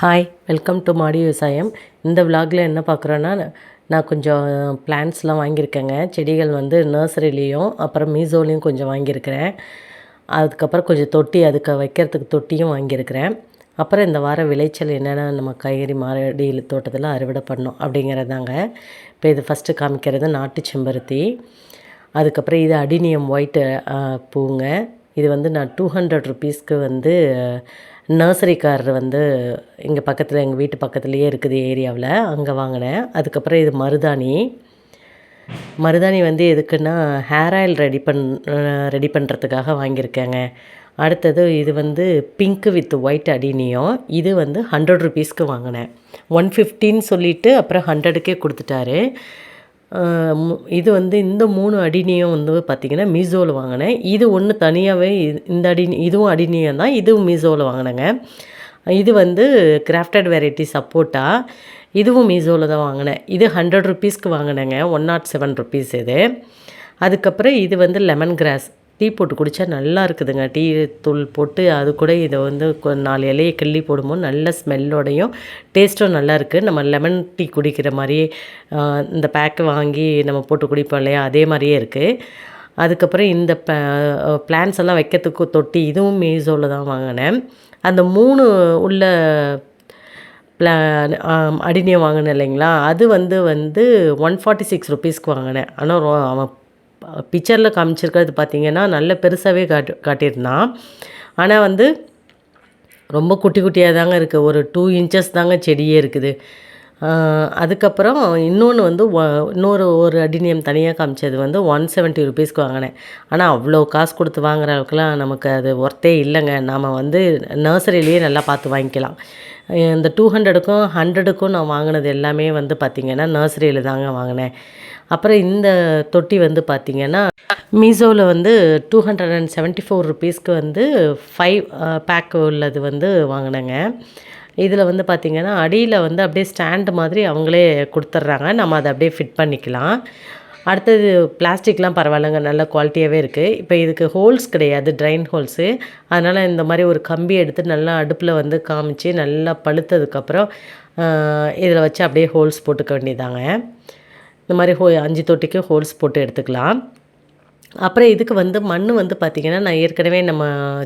Hi welcome to மாடி விவசாயம் இந்த விலாகில் என்ன பார்க்குறோன்னா நான் கொஞ்சம் பிளான்ஸ்லாம் வாங்கியிருக்கேங்க. செடிகள் வந்து நர்சரிலேயும் அப்புறம் மீசோலையும் கொஞ்சம் வாங்கியிருக்கிறேன். அதுக்கப்புறம் கொஞ்சம் தொட்டி அதுக்கு வைக்கிறதுக்கு தொட்டியும் வாங்கியிருக்கிறேன். அப்புறம் இந்த வார விளைச்சல் என்னென்ன நம்ம காய்கறி மாரடியில் தோட்டத்தில் அறுவடை பண்ணோம் அப்படிங்கிறதாங்க. இப்போ இது ஃபஸ்ட்டு காமிக்கிறது நாட்டு செம்பருத்தி. அதுக்கப்புறம் இது அடினியம் ஒயிட்டு பூங்க. இது வந்து நான் டூ ஹண்ட்ரட் ருபீஸ்க்கு வந்து நர்சரிக்காரர் வந்து இங்கே பக்கத்தில் எங்கள் வீட்டு பக்கத்துலேயே இருக்குது ஏரியாவில். அங்கே வாங்கினேன். அதுக்கப்புறம் இது மருதாணி. மருதாணி வந்து எதுக்குன்னா ஹேர் ஆயில் ரெடி பண் ரெடி பண்ணுறதுக்காக வாங்கியிருக்கேங்க. அடுத்தது இது வந்து பிங்க் வித் ஒயிட் அடினியம். இது வந்து ஹண்ட்ரட் ருபீஸ்க்கு வாங்கினேன். ஒன் ஃபிஃப்டின்னு சொல்லிவிட்டு அப்புறம் ஹண்ட்ரடுக்கே கொடுத்துட்டாரு. இது வந்து இந்த மூணு அடினியம் வந்து பார்த்திங்கன்னா மீசோவில் வாங்கினேன். இது ஒன்று தனியாகவே இந்த அடி இதுவும் அடினியம் தான் இதுவும் மீசோவில் வாங்கினேங்க. இது வந்து கிராஃப்டட் வெரைட்டி சப்போட்டா இதுவும் மீசோவில் தான் வாங்கினேன். இது ஹண்ட்ரட் ருபீஸ்க்கு வாங்கினேங்க ஒன் நாட் செவன் ருபீஸ் இது. அதுக்கப்புறம் இது வந்து லெமன் கிராஸ் டீ போட்டு குடித்தா நல்லா இருக்குதுங்க. டீ தூள் போட்டு அது கூட இதை வந்து நாலு இலையை கிள்ளி போடும்போது நல்ல ஸ்மெல்லோடையும் டேஸ்ட்டும் நல்லா இருக்குது நம்ம லெமன் டீ குடிக்கிற மாதிரியே இந்த பேக்கு வாங்கி நம்ம போட்டு குடிப்போம் இல்லையா? அதே மாதிரியே இருக்குது அதுக்கப்புறம் இந்த பிளான்ஸ் எல்லாம் வைக்கிறதுக்கு தொட்டி இதுவும் மீஷோவில் தான் வாங்கினேன். அந்த மூணு உள்ள பிளா அடினியம் வாங்கினேன் இல்லைங்களா? அது வந்து வந்து ஒன் ஃபார்ட்டி சிக்ஸ் ருபீஸ்க்கு வாங்கினேன். ஆனால் அவன் பிக்சரில் காமிச்சிருக்கிறது பார்த்தீங்கன்னா நல்ல பெருசாகவே காட்டு காட்டியிருந்தான். ஆனால் வந்து ரொம்ப குட்டி குட்டியாக தாங்க இருக்குது ஒரு டூ இன்ச்சஸ் தாங்க செடியே இருக்குது. அதுக்கப்புறம் இன்னொன்று வந்து இன்னொரு ஒரு அடினியம் தனியாக காமிச்சது வந்து ஒன் செவன்ட்டி ருபீஸ்க்கு வாங்கினேன். ஆனால் அவ்வளோ காசு கொடுத்து வாங்குற அளவுக்குலாம் நமக்கு அது ஒர்த்தே இல்லைங்க. நாம் வந்து நர்சரியிலேயே நல்லா பார்த்து வாங்கிக்கலாம். இந்த டூ ஹண்ட்ரடுக்கும் ஹண்ட்ரடுக்கும் நான் வாங்கினது எல்லாமே வந்து பார்த்திங்கன்னா நர்சரியில் தாங்க வாங்கினேன். அப்புறம் இந்த தொட்டி வந்து பார்த்திங்கன்னா மீசோவில் வந்து two hundred and seventy four ருபீஸ்க்கு வந்து ஃபைவ் பேக் உள்ளது வந்து வாங்கினேங்க. இதில் வந்து பார்த்திங்கன்னா அடியில் வந்து அப்படியே ஸ்டாண்டு மாதிரி அவங்களே கொடுத்துட்றாங்க. நம்ம அதை அப்படியே ஃபிட் பண்ணிக்கலாம். அடுத்தது பிளாஸ்டிக்லாம் பரவாயில்லைங்க நல்ல குவாலிட்டியாகவே இருக்குது இப்போ இதுக்கு ஹோல்ஸ் கிடையாது ட்ரைன் ஹோல்ஸு அதனால் இந்த மாதிரி ஒரு கம்பி எடுத்து நல்லா அடுப்பில் வந்து காமிச்சு நல்லா பழுத்ததுக்கப்புறம் இதில் வச்சு அப்படியே ஹோல்ஸ் போட்டுக்க வேண்டியதாங்க இந்த மாதிரி ஹோ அஞ்சு தொட்டிக்கு ஹோல்ஸ் போட்டு எடுத்துக்கலாம். அப்புறம் இதுக்கு வந்து மண் வந்து பார்த்திங்கன்னா நான் ஏற்கனவே நம்ம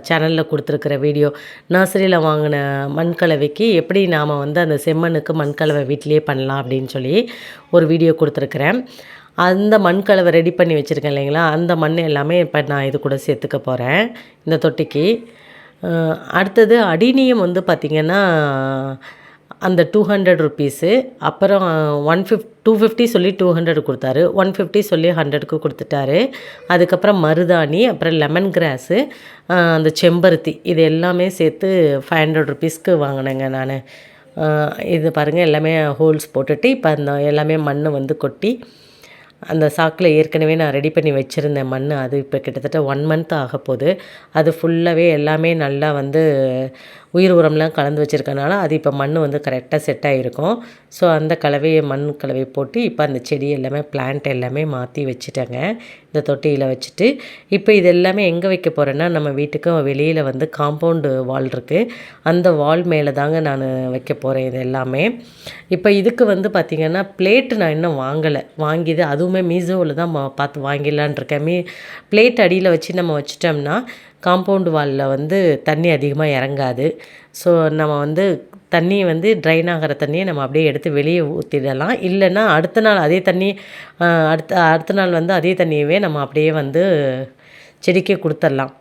சேனலில் கொடுத்துருக்குற வீடியோ நர்சரியில் வாங்கின மண் கலவைக்கு எப்படி நாம் வந்து அந்த செம்மண்ணுக்கு மண் கலவை வீட்டிலேயே பண்ணலாம் அப்படின்னு சொல்லி ஒரு வீடியோ கொடுத்துருக்குறேன். அந்த மண் கலவை ரெடி பண்ணி வச்சுருக்கேன் இல்லைங்களா? அந்த மண் எல்லாமே இப்போ நான் இது கூட சேர்த்துக்க போகிறேன் இந்த தொட்டிக்கு. அடுத்தது அடினியம் வந்து பார்த்திங்கன்னா அந்த டூ ஹண்ட்ரட் ருபீஸு அப்புறம் ஒன் ஃபிஃப்ட் டூ ஃபிஃப்டி சொல்லி டூ ஹண்ட்ரட் கொடுத்தாரு. ஒன் ஃபிஃப்டி சொல்லி ஹண்ட்ரடுக்கு கொடுத்துட்டாரு. அதுக்கப்புறம் மருதாணி அப்புறம் லெமன் கிராஸு அந்த செம்பருத்தி இது எல்லாமே சேர்த்து ஃபைவ் ஹண்ட்ரட் ருபீஸ்க்கு வாங்கினேங்க நான். இது பாருங்கள் எல்லாமே ஹோல்ஸ் போட்டுட்டு இப்போ அந்த எல்லாமே மண் வந்து கொட்டி அந்த சாக்கில் ஏற்கனவே நான் ரெடி பண்ணி வச்சுருந்தேன் மண் அது இப்போ கிட்டத்தட்ட ஒன் மந்த் ஆக போகுது. அது ஃபுல்லாகவே எல்லாமே நல்லா வந்து உயிர் உரம்லாம் கலந்து வச்சுருக்கனால அது இப்போ மண் வந்து கரெக்டாக செட் ஆகிருக்கும் ஸோ அந்த கலவையை மண் கலவையை போட்டு இப்போ அந்த செடி எல்லாமே பிளான்ட் எல்லாமே மாற்றி வச்சுட்டேங்க. இந்த தொட்டியில் வச்சுட்டு இப்போ இது எல்லாமே எங்கே வைக்க போகிறேன்னா நம்ம வீட்டுக்கும் வெளியில் வந்து காம்பவுண்டு வால் இருக்குது அந்த வால் மேலே தாங்க நான் வைக்க போகிறேன் இது எல்லாமே. இப்போ இதுக்கு வந்து பார்த்திங்கன்னா பிளேட்டு நான் இன்னும் வாங்கலை. வாங்கிது அதுவுமே மீசோவில் தான் பார்த்து வாங்கிடலான் இருக்கேன். மீ பிளேட் அடியில் வச்சு நம்ம வச்சிட்டோம்னா காம்பவுண்டு வாலில் வந்து தண்ணி அதிகமாக இறங்காது. ஸோ நம்ம வந்து தண்ணி வந்து ட்ரைன் ஆகிற தண்ணியை நம்ம அப்படியே எடுத்து வெளியே ஊற்றிடலாம் இல்லைன்னா அடுத்த நாள் அதே தண்ணி அடுத்த அடுத்த நாள் வந்து அதே தண்ணியவே நம்ம அப்படியே வந்து செடிக்கு கொடுத்துடலாம்.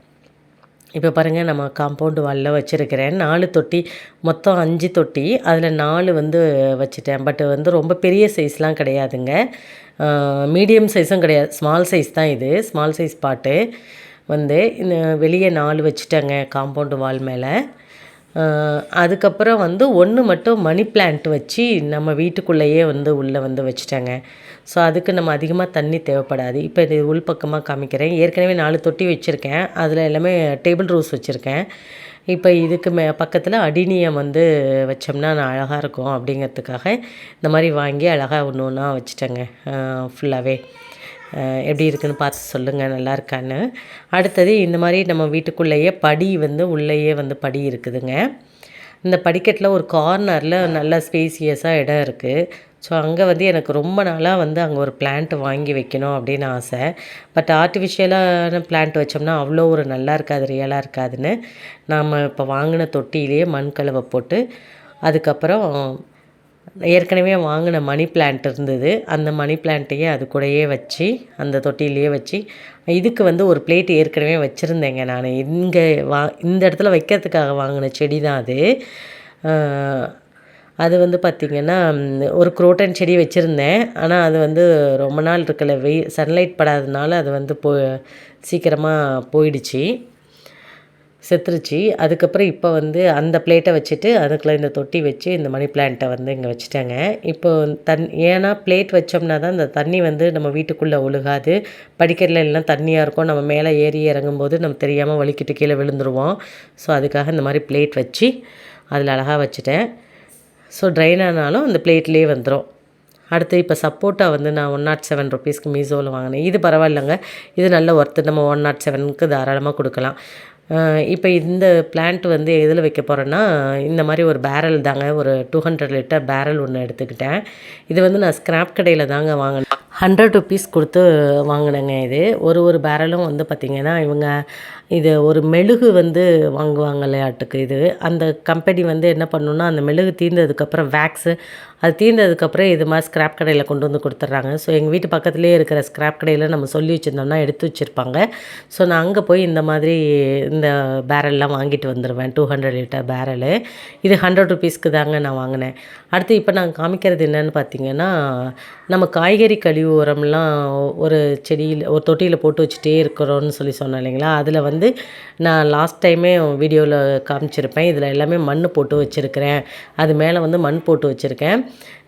இப்போ பாருங்கள் நம்ம காம்பவுண்டு வாலில் வச்சுருக்கிறேன். நாலு தொட்டி மொத்தம் அஞ்சு தொட்டி. அதில் நாலு வந்து வச்சுட்டேன். பட் வந்து ரொம்ப பெரிய சைஸ்லாம் கிடையாதுங்க. மீடியம் சைஸும் கிடையாது. ஸ்மால் சைஸ் தான் இது. ஸ்மால் சைஸ் பாட்டு. வந்து இந்த வெளியே நாலு வச்சுட்டேங்க காம்பவுண்டு வால் மேலே. அதுக்கப்புறம் வந்து ஒன்று மட்டும் மணி பிளான்ட் வச்சு நம்ம வீட்டுக்குள்ளேயே வந்து உள்ளே வந்து வச்சுட்டேங்க. ஸோ அதுக்கு நம்ம அதிகமாக தண்ணி தேவைப்படாது. இப்போ இது உள் பக்கமாக காமிக்கிறேன். ஏற்கனவே நாலு தொட்டி வச்சுருக்கேன். அதில் எல்லாமே டேபிள் ரோஸ் வச்சுருக்கேன். இப்போ இதுக்கு மே பக்கத்தில் அடினியம் வந்து வச்சோம்னா நான் அழகாக இருக்கும் அப்படிங்கிறதுக்காக இந்த மாதிரி வாங்கி அழகாக ஒன்று ஒன்றா வச்சுட்டேங்க. ஃபுல்லாகவே எப்படி இருக்குன்னு பார்த்து சொல்லுங்கள் நல்லா இருக்கான்னு. அடுத்தது இந்த மாதிரி நம்ம வீட்டுக்குள்ளேயே படி வந்து உள்ளேயே வந்து படி இருக்குதுங்க. இந்த படிக்கட்டில் ஒரு கார்னரில் நல்ல ஸ்பேசியஸாக இடம் இருக்குது ஸோ அங்கே வந்து எனக்கு ரொம்ப நாளாக வந்து அங்கே ஒரு பிளான்ட் வாங்கி வைக்கணும் அப்படின்னு ஆசை. பட் ஆர்டிஃபிஷியலான பிளான்ட் வச்சோம்னா அவ்வளோ ஒரு நல்லா இருக்காது ரியலாக இருக்காதுன்னு. நாம் இப்போ வாங்கின தொட்டியிலேயே மண் கலவை போட்டு அதுக்கப்புறம் ஏற்கனவே வாங்கின மணி பிளான்ட் இருந்தது. அந்த மணி பிளான்ட்டையே அது கூடயே வச்சு அந்த தொட்டிலேயே வச்சு இதுக்கு வந்து ஒரு பிளேட் ஏற்கனவே வச்சுருந்தேங்க நான். இங்கே வா இந்த இடத்துல வைக்கிறதுக்காக வாங்கின செடி தான் அது. அது வந்து பார்த்திங்கன்னா ஒரு குரோட்டன் செடி வச்சுருந்தேன். ஆனால் அது வந்து ரொம்ப நாள் இருக்கல. வெய் சன்லைட் படாததுனால அது வந்து போ சீக்கிரமாக போயிடுச்சு. செத்துருச்சு. அதுக்கப்புறம் இப்போ வந்து அந்த பிளேட்டை வச்சுட்டு அதுக்குள்ளே இந்த தொட்டி வச்சு இந்த மணி பிளான்ட்டை வந்து இங்கே வச்சுட்டாங்க. இப்போ தன் ஏன்னா பிளேட் வச்சோம்னா தான் இந்த தண்ணி வந்து நம்ம வீட்டுக்குள்ளே ஒழுகாது. படிக்கட்டில் எல்லாம் தண்ணியாக இருக்கும். நம்ம மேலே ஏறி இறங்கும்போது நம்ம தெரியாமல் வலிக்கிட்டு கீழே விழுந்துருவோம். ஸோ அதுக்காக இந்த மாதிரி பிளேட் வச்சு அதில் அழகாக வச்சுட்டேன். ஸோ ட்ரைன் ஆனாலும் அந்த பிளேட்லேயே வந்துடும் அடுத்து இப்போ சப்போட்டா வந்து நான் ஒன் நாட் செவன் ருபீஸ்க்கு மீசோவில் வாங்கினேன். இது பரவாயில்லைங்க. இது நல்ல ஒர்த்து நம்ம ஒன் நாட் செவனுக்கு தாராளமாக கொடுக்கலாம். இப்போ இந்த பிளான்ட் வந்து எதில் வைக்க போகிறேன்னா இந்த மாதிரி ஒரு பேரல் தாங்க ஒரு டூ ஹண்ட்ரட் லிட்டர் பேரல் ஒன்று எடுத்துக்கிட்டேன். இது வந்து நான் ஸ்க்ராப் கடையில் தாங்க வாங்கினேன். ஹண்ட்ரட் ருபீஸ் கொடுத்து வாங்கினேங்க இது. ஒரு ஒரு பேரலும் வந்து பார்த்திங்கன்னா இவங்க இது ஒரு மெழுகு வந்து வாங்குவாங்க விளையாட்டுக்கு இது. அந்த கம்பெனி வந்து என்ன பண்ணணுன்னா அந்த மெழுகு தீர்ந்ததுக்கப்புறம் வேக்ஸு அது தீர்ந்ததுக்கப்புறம் இது மாதிரி ஸ்க்ராப் கடையில் கொண்டு வந்து கொடுத்துட்றாங்க. ஸோ எங்கள் வீட்டு பக்கத்துலேயே இருக்கிற ஸ்க்ராப் கடையில் நம்ம சொல்லி வச்சுருந்தோம்னா எடுத்து வச்சுருப்பாங்க. ஸோ நான் அங்கே போய் இந்த மாதிரி இந்த பேரல்லாம் வாங்கிட்டு வந்துடுவேன் டூ ஹண்ட்ரட் லிட்டர் பேரலு இது ஹண்ட்ரட் ருபீஸ்க்கு தாங்க நான் வாங்கினேன். அடுத்து இப்போ நான் காமிக்கிறது என்னென்னு பார்த்தீங்கன்னா நம்ம காய்கறி கழிவு உரம்லாம் ஒரு செடியில் ஒரு தொட்டியில் போட்டு வச்சுட்டே இருக்கிறோன்னு சொல்லி சொன்னேன் இல்லைங்களா? அதில் வந்து நான் லாஸ்ட் டைமே வீடியோவில் காமிச்சிருப்பேன். இதில் எல்லாமே மண் போட்டு வச்சுருக்கிறேன். அது மேலே வந்து மண் போட்டு வச்சுருக்கேன்.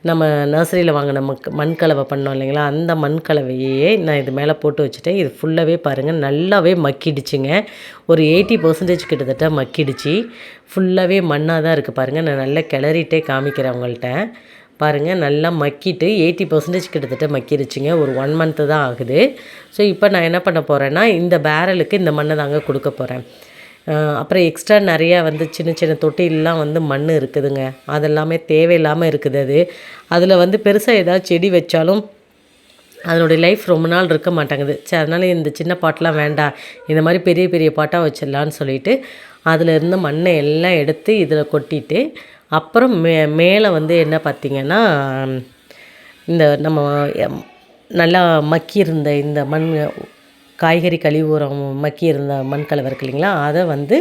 நம்ம நர்சரியில் வாங்கின மக் மண் கலவை பண்ணோம் இல்லைங்களா? அந்த மண் கலவையே நான் இது மேலே போட்டு வச்சுட்டேன். இது ஃபுல்லாகவே பாருங்கள் நல்லாவே மக்கிடுச்சுங்க. ஒரு எயிட்டி பர்சன்டேஜ் கிட்டத்தட்ட மக்கிடுச்சு. ஃபுல்லாகவே மண்ணாக தான் இருக்குது பாருங்கள் நான் நல்லா கிளறிட்டே காமிக்கிறேன் அவங்கள்ட்ட பாருங்கள் நல்லா மக்கிட்டு எயிட்டி பர்சன்டேஜ் கிட்டத்தட்ட மக்கிருச்சுங்க. ஒரு ஒன் மந்த்து தான் ஆகுது. ஸோ இப்போ நான் என்ன பண்ண போகிறேன்னா இந்த பேரலுக்கு இந்த மண்ணை தாங்க கொடுக்க போகிறேன் அப்புறம் எக்ஸ்ட்ரா நிறையா வந்து சின்ன சின்ன தொட்டிலெலாம் வந்து மண் இருக்குதுங்க. அதெல்லாமே தேவையில்லாமல் இருக்குது அது. அதில் வந்து பெருசாக ஏதாவது செடி வச்சாலும் அதனுடைய லைஃப் ரொம்ப நாள் இருக்க மாட்டேங்குது. சரி அதனால் இந்த சின்ன பாட்டெலாம் வேண்டாம். இந்த மாதிரி பெரிய பெரிய பாட்டாக வச்சிடலான்னு சொல்லிவிட்டு அதில் இருந்த மண்ணை எல்லாம் எடுத்து இதில் கொட்டிட்டு அப்புறம் மே மேலே வந்து என்ன பார்த்திங்கன்னா இந்த நம்ம நல்லா மக்கி இருந்த இந்த மண் காய்கறி கழிவு உரம் மக்கி இருந்த மண் கலவை இருக்கு இல்லைங்களா அதை வந்து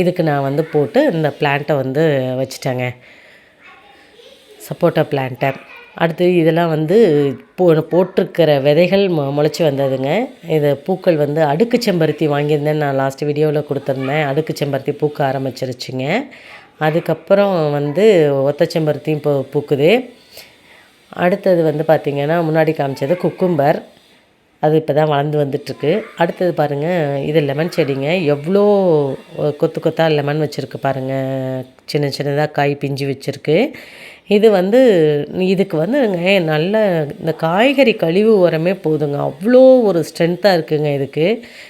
இதுக்கு நான் வந்து போட்டு இந்த பிளான்ட்டை வந்து வச்சுட்டேங்க. சப்போட்டா பிளான்ட்டை அடுத்து இதெல்லாம் வந்து போ போட்டிருக்கிற விதைகள் மொ முளைச்சி வந்ததுங்க. இது பூக்கள் வந்து அடுக்கு செம்பருத்தி வாங்கியிருந்தேன். நான் லாஸ்ட் வீடியோவில் கொடுத்துருந்தேன். அடுக்கு செம்பருத்தி பூக்க ஆரம்பிச்சிருச்சுங்க. அதுக்கப்புறம் வந்து ஒத்தச்சம்பருத்தியும் இப்போ பூ பூக்குது. அடுத்தது வந்து பார்த்திங்கன்னா முன்னாடி காமிச்சது குக்கும்பர். அது இப்போ தான் வளர்ந்து வந்துட்டுருக்கு. அடுத்தது பாருங்கள் இது லெமன் செடிங்க. எவ்வளோ கொத்து கொத்தாக லெமன் வச்சுருக்கு பாருங்கள் சின்ன சின்னதாக காய் பிஞ்சு வச்சுருக்கு. இது வந்து இதுக்கு வந்துங்க நல்ல இந்த காய்கறி கழிவு உரமே போதுங்க. அவ்வளோ ஒரு ஸ்ட்ரென்த்தாக இருக்குதுங்க இதுக்கு.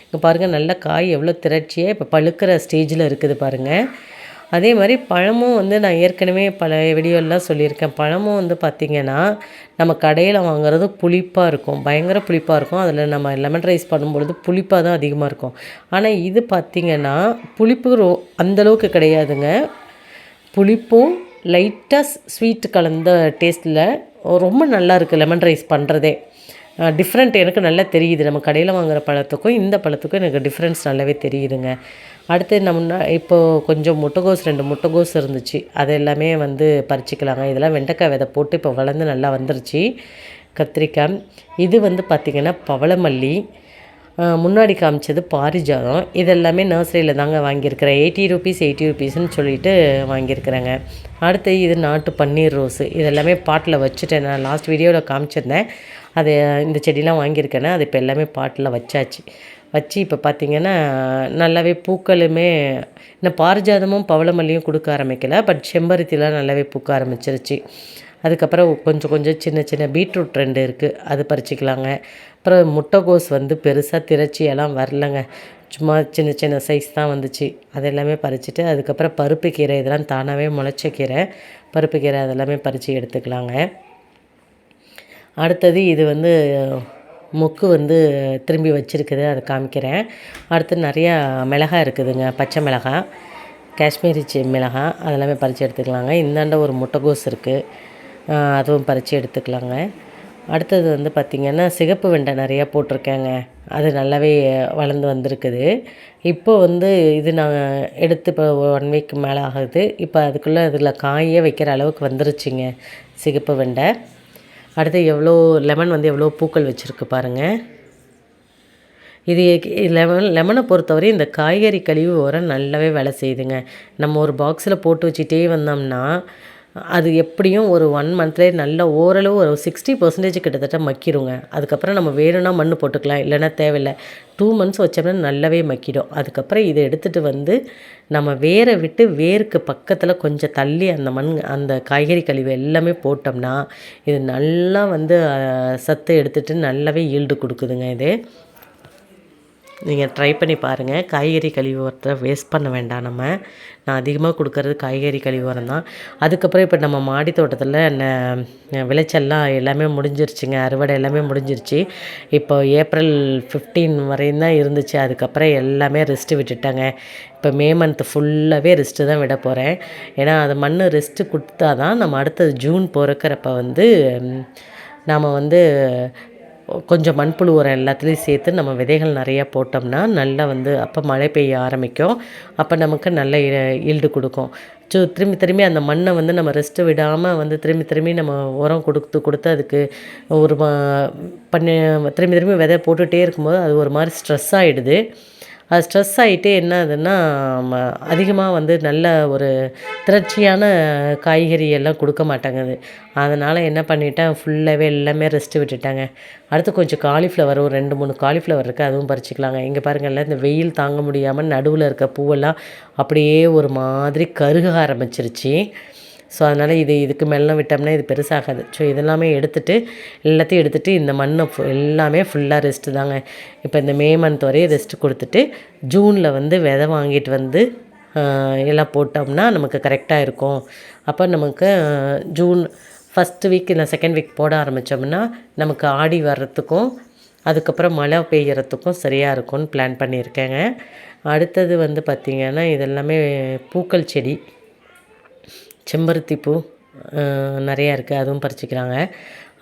இங்கே பாருங்கள் நல்ல காய் எவ்வளோ திரட்சியாக இப்போ பழுக்கிற ஸ்டேஜில் இருக்குது பாருங்கள் அதே மாதிரி பழமும் வந்து நான் ஏற்கனவே பல வீடியோலாம் சொல்லியிருக்கேன். பழமும் வந்து பார்த்திங்கன்னா நம்ம கடையில் வாங்குறது புளிப்பாக இருக்கும். பயங்கர புளிப்பாக இருக்கும். அதில் நம்ம லெமன் ரைஸ் பண்ணும்பொழுது புளிப்பாக தான் அதிகமாக இருக்கும். ஆனால் இது பார்த்திங்கன்னா புளிப்பு ரோ அந்தளவுக்கு கிடையாதுங்க. புளிப்பும் லைட்டாக ஸ்வீட் கலந்த டேஸ்ட்டில் ரொம்ப நல்லா இருக்குது லெமன் ரைஸ் பண்ணுறதே டிஃப்ரெண்ட் எனக்கு நல்லா தெரியுது. நம்ம கடையில் வாங்குகிற பழத்துக்கும் இந்த பழத்துக்கும் எனக்கு டிஃப்ரென்ஸ் நல்லாவே தெரியுதுங்க. அடுத்து நம்ம இப்போது கொஞ்சம் முட்டைகோஸ் ரெண்டு முட்டைகோஸ் இருந்துச்சு. அது எல்லாமே வந்து பறிச்சிக்கலாங்க. இதெல்லாம் வெண்டைக்காய் விதை போட்டு இப்போ வளர்ந்து நல்லா வந்துருச்சு. கத்திரிக்காய். இது வந்து பார்த்திங்கன்னா பவளமல்லி. முன்னாடி காமிச்சது பாரிஜாதம். இதெல்லாமே நர்சரியில் தாங்க வாங்கியிருக்கிறேன். எயிட்டி ருபீஸ் எயிட்டி ருபீஸ்ன்னு சொல்லிட்டு வாங்கியிருக்கிறேங்க. அடுத்து இது நாட்டு பன்னீர் ரோஸு. இதெல்லாமே பாட்டில் வச்சுட்டேன் நான் லாஸ்ட் வீடியோவில் காமிச்சிருந்தேன். அது இந்த செடிலாம் வாங்கியிருக்கேன்னா அது இப்போ எல்லாமே பாட்டில் வச்சாச்சு. வச்சு இப்போ பார்த்திங்கன்னா நல்லாவே பூக்களுமே இன்னும் பாரிஜாதமும் பவளமல்லியும் கொடுக்க ஆரம்பிக்கலை பட் செம்பருத்திலாம் நல்லாவே பூக்க ஆரம்பிச்சிருச்சு. அதுக்கப்புறம் கொஞ்சம் கொஞ்சம் சின்ன சின்ன பீட்ரூட் ரெண்டு இருக்குது அது பறிச்சிக்கலாங்க. அப்புறம் முட்டைகோஸ் வந்து பெருசாக திரட்சியெல்லாம் வரலங்க. சும்மா சின்ன சின்ன சைஸ் தான் வந்துச்சு. அது எல்லாமே பறிச்சுட்டு அதுக்கப்புறம் பருப்பு கீரை இதெல்லாம் தானாகவே முளைச்ச கீரை பருப்பு கீரை அதெல்லாமே பறித்து எடுத்துக்கலாங்க. அடுத்தது இது வந்து மொக்கு வந்து திரும்பி வச்சுருக்குது அதை காமிக்கிறேன். அடுத்து நிறையா மிளகாய் இருக்குதுங்க பச்சை மிளகாய் காஷ்மீரி சி மிளகாய் அதெல்லாமே பறித்து எடுத்துக்கலாங்க. இந்தாண்ட ஒரு முட்டைகோஸ் இருக்குது அதுவும் பறித்து எடுத்துக்கலாங்க. அடுத்தது வந்து பார்த்திங்கன்னா சிகப்பு வெண்டை நிறையா போட்டிருக்கேங்க அது நல்லாவே வளர்ந்து வந்திருக்குது. இப்போ வந்து இது நான் எடுத்து இப்போ ஒன் வீக் மேலே ஆகுது இப்போ அதுக்குள்ளே அதில் காயே வைக்கிற அளவுக்கு வந்துருச்சுங்க சிகப்பு வெண்டை. அடுத்து எவ்வளோ லெமன் வந்து எவ்வளோ பூக்கள் வச்சுருக்கு பாருங்கள் இது லெமன் லெமனை பொறுத்தவரை இந்த காய்கறி கழிவு உரம் நல்லாவே வேலை செய்யுதுங்க. நம்ம ஒரு பாக்ஸில் போட்டு வச்சுட்டே வந்தோம்னா அது எப்படியும் ஒரு ஒன் மந்த்லேயே நல்ல ஓரளவு ஒரு சிக்ஸ்டி பர்சன்டேஜ் கிட்டத்தட்ட மக்கிடுங்க அதுக்கப்புறம் நம்ம வேணும்னா மண் போட்டுக்கலாம் இல்லைன்னா தேவையில்லை. டூ மந்த்ஸ் வச்சோம்னா நல்லாவே மக்கிடும். அதுக்கப்புறம் இதை எடுத்துகிட்டு வந்து நம்ம வேரை விட்டு வேருக்கு பக்கத்தில் கொஞ்சம் தள்ளி அந்த மண் அந்த காய்கறி கழிவு எல்லாமே போட்டோம்னா இது நல்லா வந்து சத்து எடுத்துகிட்டு நல்லாவே ஈல்டு கொடுக்குதுங்க இது. நீங்கள் ட்ரை பண்ணி பாருங்கள் காய்கறி கழிவு உரத்தை வேஸ்ட் பண்ண வேண்டாம் நம்ம. நான் அதிகமாக கொடுக்கறது காய்கறி கழிவு உரம் தான். அதுக்கப்புறம் இப்போ நம்ம மாடி தோட்டத்தில் விளைச்சல்லாம் எல்லாமே முடிஞ்சிருச்சுங்க. அறுவடை எல்லாமே முடிஞ்சிருச்சு. இப்போ ஏப்ரல் ஃபிஃப்டீன் வரையும் தான் இருந்துச்சு. அதுக்கப்புறம் எல்லாமே ரெஸ்ட்டு விட்டுட்டாங்க. இப்போ மே மந்த் ஃபுல்லாகவே ரெஸ்ட்டு தான் விட போகிறேன் ஏன்னா அது மண் ரெஸ்ட்டு கொடுத்தா தான் நம்ம அடுத்தது ஜூன் பிறக்கிறப்ப வந்து நாம் வந்து கொஞ்சம் மண்புழு உரம் எல்லாத்துலேயும் சேர்த்து நம்ம விதைகள் நிறையா போட்டோம்னா நல்லா வந்து அப்போ மழை பெய்ய ஆரம்பிக்கும். அப்போ நமக்கு நல்ல ஈல்டு கொடுக்கும். ஸோ திரும்பி திரும்பி அந்த மண்ணை வந்து நம்ம ரெஸ்ட்டு விடாமல் வந்து திரும்பி திரும்பி நம்ம உரம் கொடுத்து கொடுத்து அதுக்கு ஒரு பண்ணி திரும்பி திரும்பி விதை போட்டுகிட்டே இருக்கும்போது அது ஒரு மாதிரி ஸ்ட்ரெஸ் ஆகிடுது அது ஸ்ட்ரெஸ் ஆகிட்டு என்ன ஆகுதுன்னா அதிகமாக வந்து நல்ல ஒரு திரட்சியான காய்கறி எல்லாம் கொடுக்க மாட்டேங்குது. அதனால் என்ன பண்ணிட்டேன் ஃபுல்லாகவே எல்லாமே ரெஸ்ட்டு விட்டுட்டாங்க. அடுத்து கொஞ்சம் காலிஃப்ளவர் ஒரு ரெண்டு மூணு காலிஃப்ளவர் இருக்குது அதுவும் பறிச்சிக்கலாங்க. இங்கே பாருங்கள்ல இந்த வெயில் தாங்க முடியாமல் நடுவில் இருக்க பூவெல்லாம் அப்படியே ஒரு மாதிரி கருக ஆரம்பிச்சிருச்சு. ஸோ அதனால் இது இதுக்கு மேலாம் விட்டோம்னா இது பெருசாகாது. ஸோ இதெல்லாமே எடுத்துகிட்டு எல்லாத்தையும் எடுத்துகிட்டு இந்த மண்ணை எல்லாமே ஃபுல்லாக ரெஸ்ட்டு தாங்க. இப்போ இந்த மே மந்த் வரையும் ரெஸ்ட்டு கொடுத்துட்டு ஜூனில் வந்து விதை வாங்கிட்டு வந்து எல்லாம் போட்டோம்னா நமக்கு கரெக்டாக இருக்கும். அப்போ நமக்கு ஜூன் ஃபஸ்ட்டு வீக் இல்லை செகண்ட் வீக் போட ஆரம்பித்தோம்னா நமக்கு ஆடி வர்றதுக்கும் அதுக்கப்புறம் மழை பெய்யறதுக்கும் சரியாக இருக்கும்னு பிளான் பண்ணியிருக்கேங்க. அடுத்தது வந்து பார்த்திங்கன்னா இதெல்லாமே பூக்கள் செடி. செம்பருத்தி பூ நிறையா இருக்குது அதுவும் பறிச்சிக்கிறாங்க.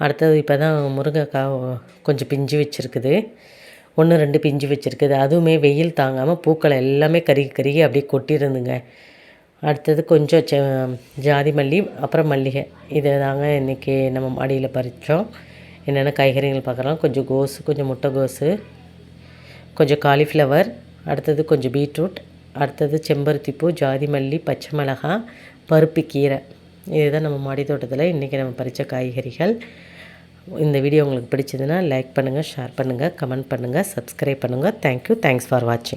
அடுத்தது இப்போ தான் முருங்கைக்காய் கொஞ்சம் பிஞ்சு வச்சுருக்குது. ஒன்று ரெண்டு பிஞ்சு வச்சுருக்குது. அதுவுமே வெயில் தாங்காமல் பூக்களை எல்லாமே கருகி கருகி அப்படியே கொட்டிருந்துங்க. அடுத்தது கொஞ்சம் செ ஜாதி மல்லி அப்புறம் மல்லிகை. இதை தாங்க இன்றைக்கி நம்ம மாடியில் பறித்தோம் என்னென்ன காய்கறிகள் பார்க்குறோம் கொஞ்சம் கோஸு கொஞ்சம் முட்டை கோஸு கொஞ்சம் காலிஃப்ளவர் அடுத்தது கொஞ்சம் பீட்ரூட் அடுத்தது செம்பருத்தி பூ ஜாதி மல்லி பச்சை மிளகாய் பருப்பு கீரை. இதுதான் நம்ம மாடி தோட்டத்தில் இன்றைக்கி நம்ம பறித்த காய்கறிகள். இந்த வீடியோ உங்களுக்கு பிடிச்சதுன்னா லைக் பண்ணுங்கள் ஷேர் பண்ணுங்கள் கமெண்ட் பண்ணுங்கள் சப்ஸ்கிரைப் பண்ணுங்கள் தேங்க்யூ தேங்க்ஸ் ஃபார் வாட்சிங்